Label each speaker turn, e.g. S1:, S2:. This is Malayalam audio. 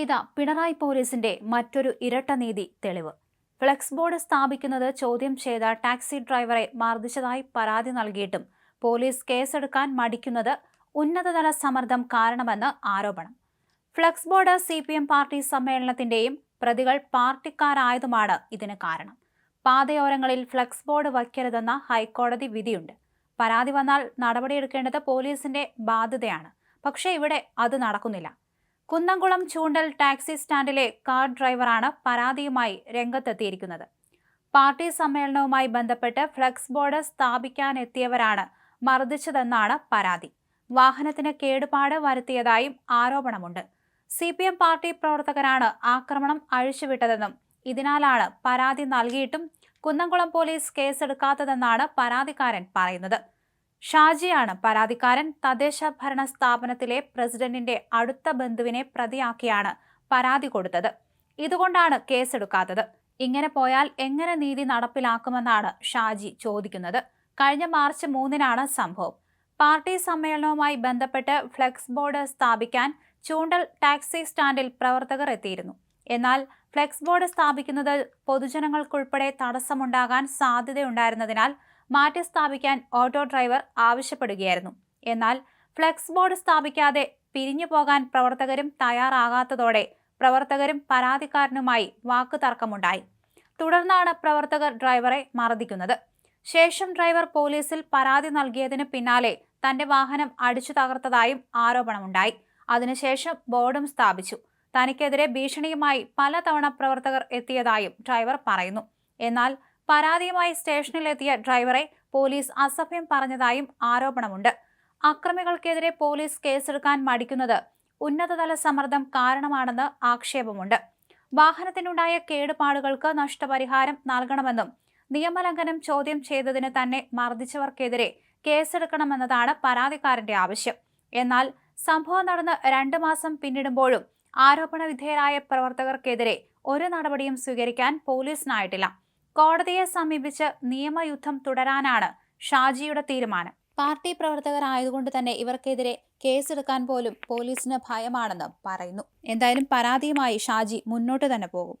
S1: ഇതാ പിണറായി പോലീസിന്റെ മറ്റൊരു ഇരട്ട നീതി തെളിവ്. ഫ്ലെക്സ് ബോർഡ് സ്ഥാപിക്കുന്നത് ചോദ്യം ചെയ്ത ടാക്സി ഡ്രൈവറെ മർദ്ദിച്ചതായി പരാതി നൽകിയിട്ടും പോലീസ് കേസെടുക്കാൻ മടിക്കുന്നത് ഉന്നതതല സമ്മർദ്ദം കാരണമെന്ന് ആരോപണം. Flex board C P M party സമ്മേളനത്തിന്റെയും പ്രതികൾ പാർട്ടിക്കാരായതുമാണ് ഇതിന് കാരണം. പാതയോരങ്ങളിൽ ഫ്ലെക്സ് ബോർഡ് വയ്ക്കരുതെന്ന ഹൈക്കോടതി വിധിയുണ്ട്. പരാതി വന്നാൽ നടപടിയെടുക്കേണ്ടത് പോലീസിന്റെ ബാധ്യതയാണ്. പക്ഷേ ഇവിടെ അത് നടക്കുന്നില്ല. കുന്നംകുളം ചൂണ്ടൽ ടാക്സി സ്റ്റാൻഡിലെ കാർ ഡ്രൈവറാണ് പരാതിയുമായി രംഗത്തെത്തിയിരിക്കുന്നത്. പാർട്ടി സമ്മേളനവുമായി ബന്ധപ്പെട്ട് ഫ്ലക്സ് ബോർഡ് സ്ഥാപിക്കാനെത്തിയവരാണ് മർദ്ദിച്ചതെന്നാണ് പരാതി. വാഹനത്തിന് കേടുപാട് വരുത്തിയതായും ആരോപണമുണ്ട്. സി പി എം പാർട്ടി പ്രവർത്തകരാണ് ആക്രമണം അഴിച്ചുവിട്ടതെന്നും ഇതിനാലാണ് പരാതി നൽകിയിട്ടും കുന്നംകുളം പോലീസ് കേസെടുക്കാത്തതെന്നാണ് പരാതിക്കാരൻ പറയുന്നത്. ഷാജിയാണ് പരാതിക്കാരൻ തദ്ദേശ ഭരണ സ്ഥാപനത്തിലെ പ്രസിഡന്റിന്റെ അടുത്ത ബന്ധുവിനെ പ്രതിയാക്കിയാണ് പരാതി കൊടുത്തത്. ഇതുകൊണ്ടാണ് കേസെടുക്കാത്തത്. ഇങ്ങനെ പോയാൽ എങ്ങനെ നീതി നടപ്പിലാക്കുമെന്നാണ് ഷാജി ചോദിക്കുന്നത്. കഴിഞ്ഞ മാർച്ച് മൂന്നിനാണ് സംഭവം. പാർട്ടി സമ്മേളനവുമായി ബന്ധപ്പെട്ട് ഫ്ലെക്സ് ബോർഡ് സ്ഥാപിക്കാൻ ചൂണ്ടൽ ടാക്സി സ്റ്റാൻഡിൽ പ്രവർത്തകർ എത്തിയിരുന്നു. എന്നാൽ ഫ്ലെക്സ് ബോർഡ് സ്ഥാപിക്കുന്നത് പൊതുജനങ്ങൾക്കുൾപ്പെടെ തടസ്സമുണ്ടാകാൻ സാധ്യതയുണ്ടായിരുന്നതിനാൽ മാറ്റി സ്ഥാപിക്കാൻ ഓട്ടോ ഡ്രൈവർ ആവശ്യപ്പെടുകയായിരുന്നു. എന്നാൽ ഫ്ലെക്സ് ബോർഡ് സ്ഥാപിക്കാതെ പിരിഞ്ഞു പോകാൻ പ്രവർത്തകരും തയ്യാറാകാത്തതോടെ പ്രവർത്തകരും പരാതിക്കാരനുമായി വാക്കുതർക്കമുണ്ടായി. തുടർന്നാണ് പ്രവർത്തകർ ഡ്രൈവറെ മർദ്ദിക്കുന്നത്. ശേഷം ഡ്രൈവർ പോലീസിൽ പരാതി നൽകിയതിന് പിന്നാലെ തന്റെ വാഹനം അടിച്ചു തകർത്തതായും ആരോപണമുണ്ടായി. അതിനുശേഷം ബോർഡും സ്ഥാപിച്ചു. തനിക്കെതിരെ ഭീഷണിയുമായി പലതവണ പ്രവർത്തകർ എത്തിയതായും ഡ്രൈവർ പറയുന്നു. എന്നാൽ പരാതിയുമായി സ്റ്റേഷനിലെത്തിയ ഡ്രൈവറെ പോലീസ് അസഭ്യം പറഞ്ഞതായും ആരോപണമുണ്ട്. അക്രമികൾക്കെതിരെ പോലീസ് കേസെടുക്കാൻ മടിക്കുന്നത് ഉന്നതതല സമ്മർദ്ദം കാരണമാണെന്ന് ആക്ഷേപമുണ്ട്. വാഹനത്തിനുണ്ടായ കേടുപാടുകൾക്ക് നഷ്ടപരിഹാരം നൽകണമെന്നും നിയമലംഘനം ചോദ്യം ചെയ്തതിന് തന്നെ മർദ്ദിച്ചവർക്കെതിരെ കേസെടുക്കണമെന്നതാണ് പരാതിക്കാരന്റെ ആവശ്യം. എന്നാൽ സംഭവം നടന്ന് രണ്ട് മാസം പിന്നിടുമ്പോഴും ആരോപണ വിധേയരായ പ്രവർത്തകർക്കെതിരെ ഒരു നടപടിയും സ്വീകരിക്കാൻ പോലീസിനായിട്ടില്ല. കോടതിയെ സമീപിച്ച് നിയമയുദ്ധം തുടരാനാണ് ഷാജിയുടെ തീരുമാനം. പാർട്ടി പ്രവർത്തകർ ആയതുകൊണ്ട് തന്നെ ഇവർക്കെതിരെ കേസെടുക്കാൻ പോലും പോലീസിന് ഭയമാണെന്ന് പറയുന്നു. എന്തായാലും പരാതിയുമായി ഷാജി മുന്നോട്ട് തന്നെ പോകും.